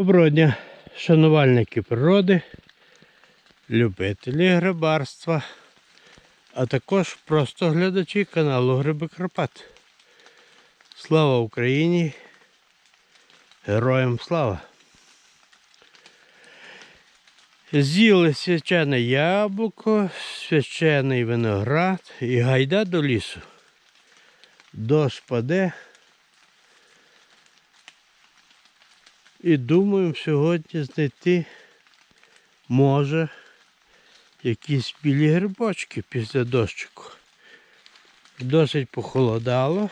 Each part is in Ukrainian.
Доброго дня, шанувальники природи, любителі грибарства, а також просто глядачі каналу Гриби Карпат. Слава Україні! Героям слава! З'їли свячене яблуко, священий виноград і гайда до лісу. Дощ паде. І думаємо сьогодні знайти, може, якісь білі грибочки після дощику. Досить похолодало,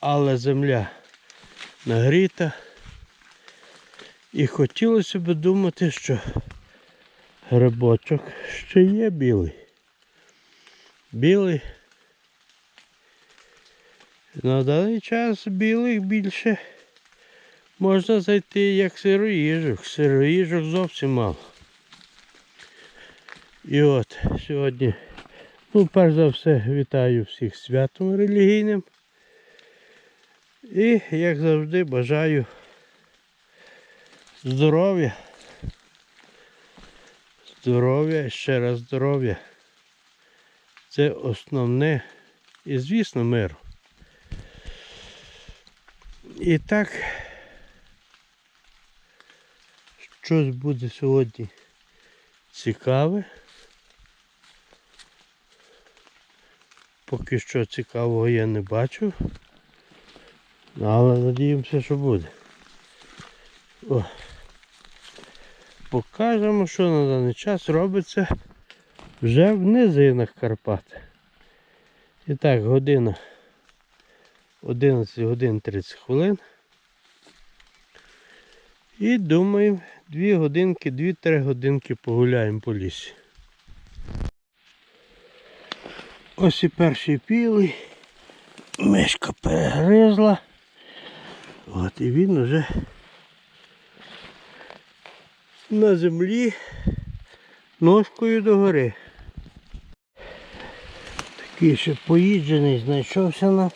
але земля нагріта. І хотілося б думати, що грибочок ще є білий. Білий. На даний час білих більше можна зайти як сироїжок. Сироїжок зовсім мало. І от сьогодні, ну, перш за все, вітаю всіх святом релігійним. І, як завжди, бажаю здоров'я. Здоров'я, ще раз здоров'я. Це основне і, звісно, миру. І так, щось буде сьогодні цікаве. Поки що цікавого я не бачу. Але надіємося, що буде. О. Покажемо, що на даний час робиться вже в низинах Карпат. І так, година 11 годин 30 хвилин. І думаємо, 2 годинки, 2-3 годинки погуляємо по лісі. Ось і перший білий. Мишка перегризла. От і він уже на землі ножкою догори. Такий ще поїджений знайшовся нам.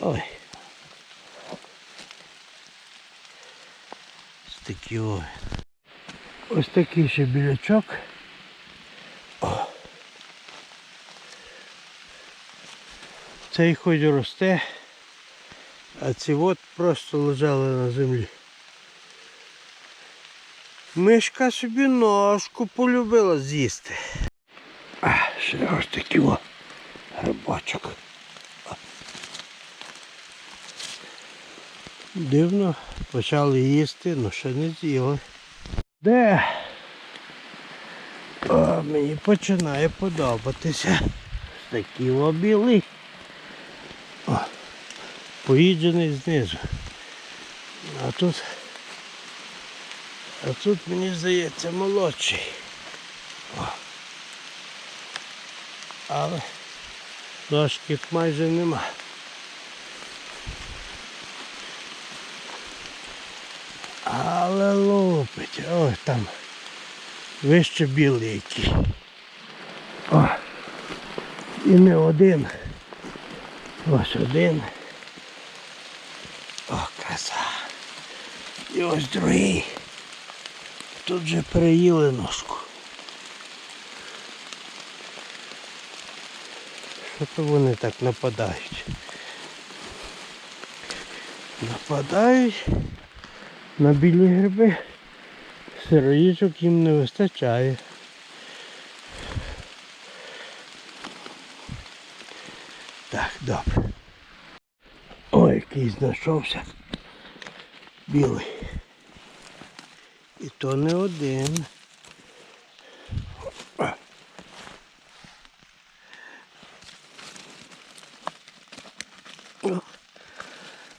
Ой. Такі ой. Ось такий ще білячок. О. Цей хоч росте, а ці от просто лежали на землі. Мишка собі ножку полюбила з'їсти. А, ще ось такий о грибочок. Дивно, почали їсти, але ще не з'їли. Де? О, мені починає подобатися. Такий білий. О, поїджений знизу. А тут, а тут мені здається молодший. О. Але ножки майже нема. Але лупить. Ой, там вище білий який. О, і не один. Ось один. О, краса. І ось другий. Тут же переїли ножку. Що то вони так нападають? Нападають на білі гриби. Сироїжок їм не вистачає. Так, добре. Ой, який знайшовся. Білий. І то не один.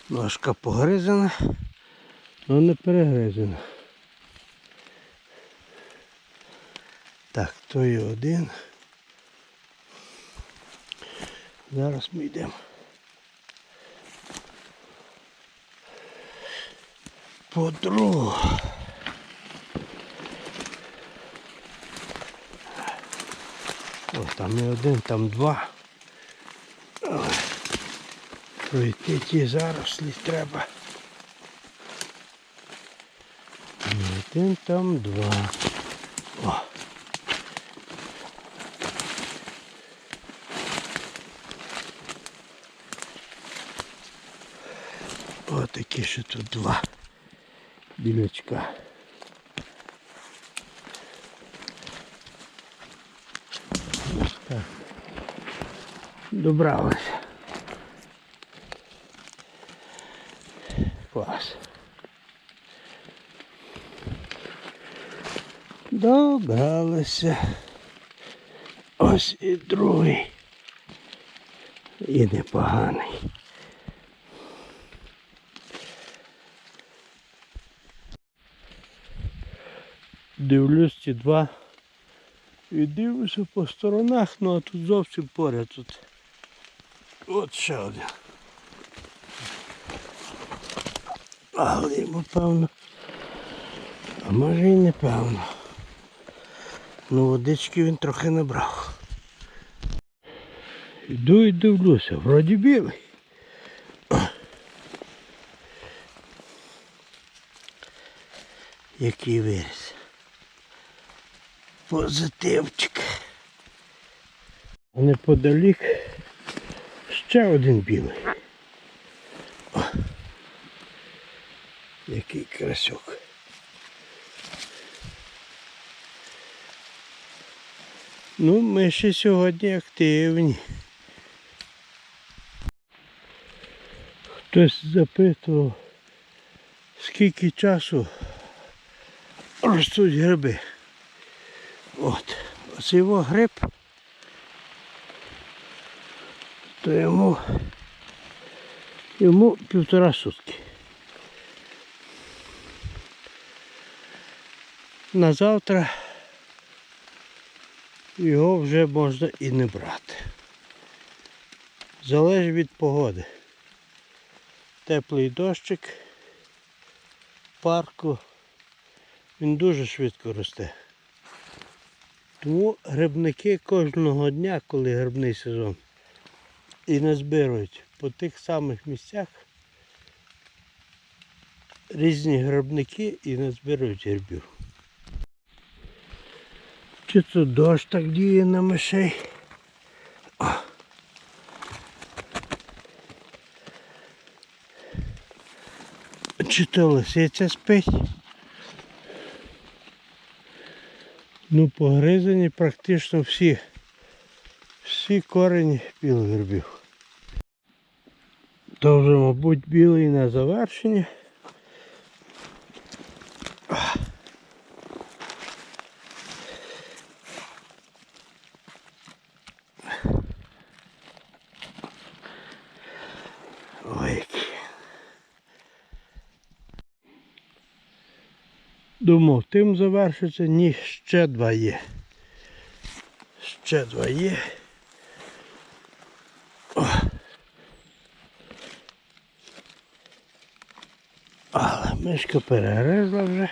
Ножка погризана, але не перегризана. Так, то є один. Зараз ми йдемо. По другу. О, там не один, там два. Ой. Пройти ті зарослі треба. Не один, там два. О. Отакі ще тут два білячка. Так. Добралися. Клас. Добралися. Ось і другий. І непоганий. Дивлюсь ці два. І дивлюся по сторонах, ну а тут зовсім поряд тут. От ще один. Але йому певно. А може і не певно. Ну водички він трохи набрав. Іду і дивлюся, вроді білий. Який виріс. Позитивчик. А неподалік ще один білий. О, який красюк. Ну, ми ще сьогодні активні. Хтось запитував, скільки часу ростуть гриби. От, ось його гриб, то йому, йому півтора сутки. На завтра його вже можна і не брати. Залежить від погоди. Теплий дощик, парку, він дуже швидко росте. Тому грибники кожного дня, коли грибний сезон, і назбирають по тих самих місцях різні грибники і назбирають грибів. Чи це дощ так діє на мишей? О. Чи то лисиця спить? Ну, погризані практично всі. Всі корені білих грибів. То вже, мабуть, білий на завершення. Ой, який. Думав, тим завершиться, ні, ще два є. Ще два є. О. Але мишка перегризла вже.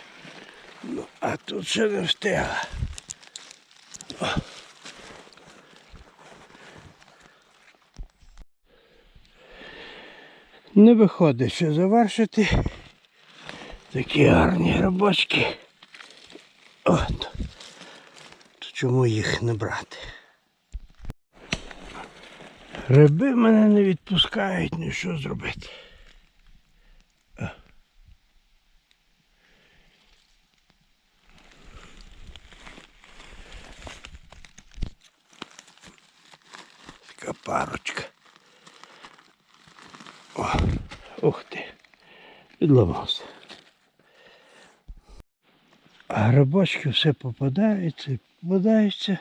Ну, а тут ще не встигла. О. Не виходить ще завершити. Такі гарні грибочки. От. То чому їх не брати? Гриби мене не відпускають, ну що зробити. Така парочка. О, ух ти. Відламався. А грибочки все попадаються і попадаються.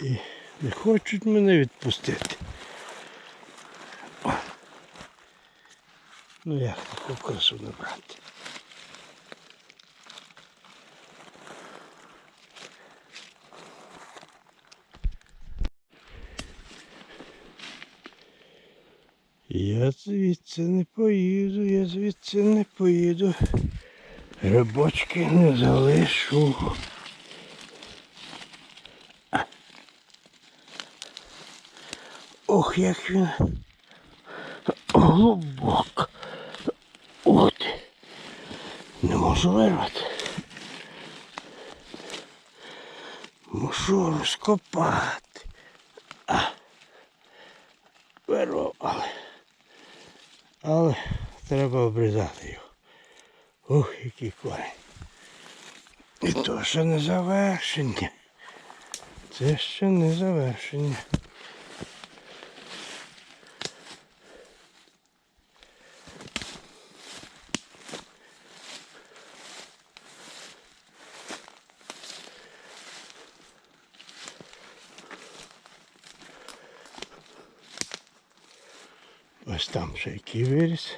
І не хочуть мене відпустити. О. Ну як таку красу набрати? Я звідси не поїду, я звідси не поїду. Грибочки не залишу. Ох, як він глибоко. От. Не можу вирвати. Мушу розкопати. А. Вирвав, але. Але треба обрізати його. Ух, який корень. І то ще не завершення. Це ще не завершення. Ось там ще який виріс.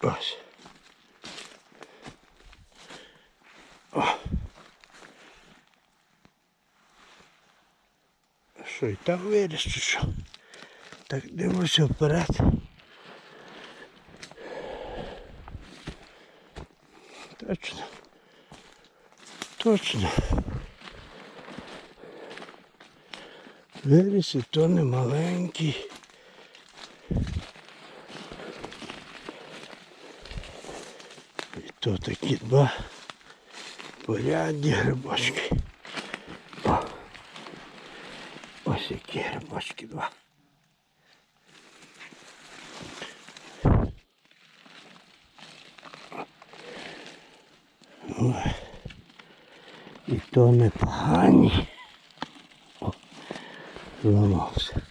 Ось. І там виріс чи що? Так дивлюся вперед. Точно. Точно. Виріс і то не маленький. І то такі два порядні грибочки. О. Ось які грибочки два. Ой. І то непогані. О, зламався.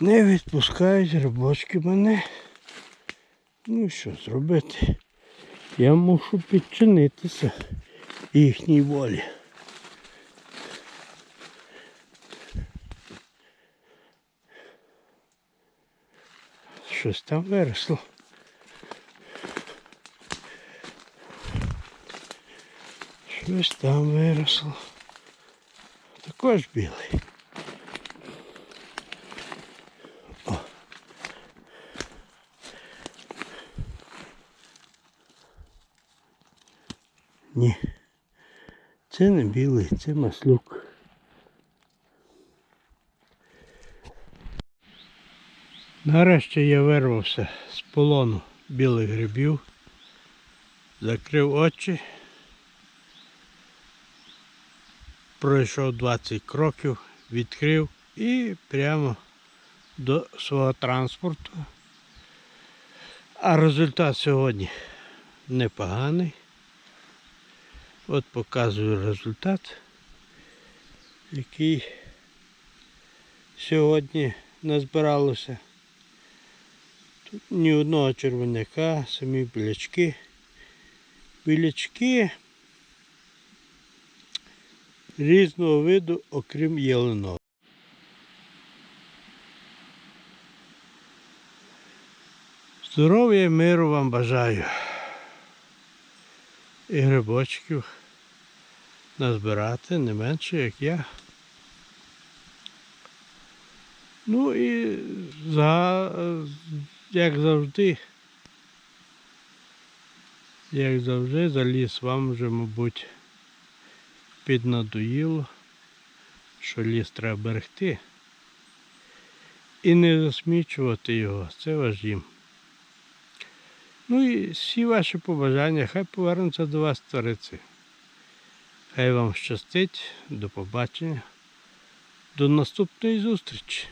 Не відпускають рибочки мене. Ну що зробити? Я мушу підчинитися їхній волі. Щось там виросло. Щось там виросло. Також білий. Ні. Це не білий, це маслюк. Нарешті я вирвався з полону білих грибів, закрив очі, пройшов 20 кроків, відкрив і прямо до свого транспорту. А результат сьогодні непоганий. От показую результат, який сьогодні назбиралося. Тут ні одного червоняка, самі білячки. Білячки різного виду, окрім єленого. Здоров'я і миру вам бажаю і грибочків назбирати не менше, як я. Ну і за, як завжди, як завжди, за ліс вам вже, мабуть, піднадоїло, що ліс треба берегти і не засмічувати його, це ваш дім. Ну і всі ваші побажання, хай повернуться до вас твариці. Хай вам щастить, до побачення, до наступної зустрічі.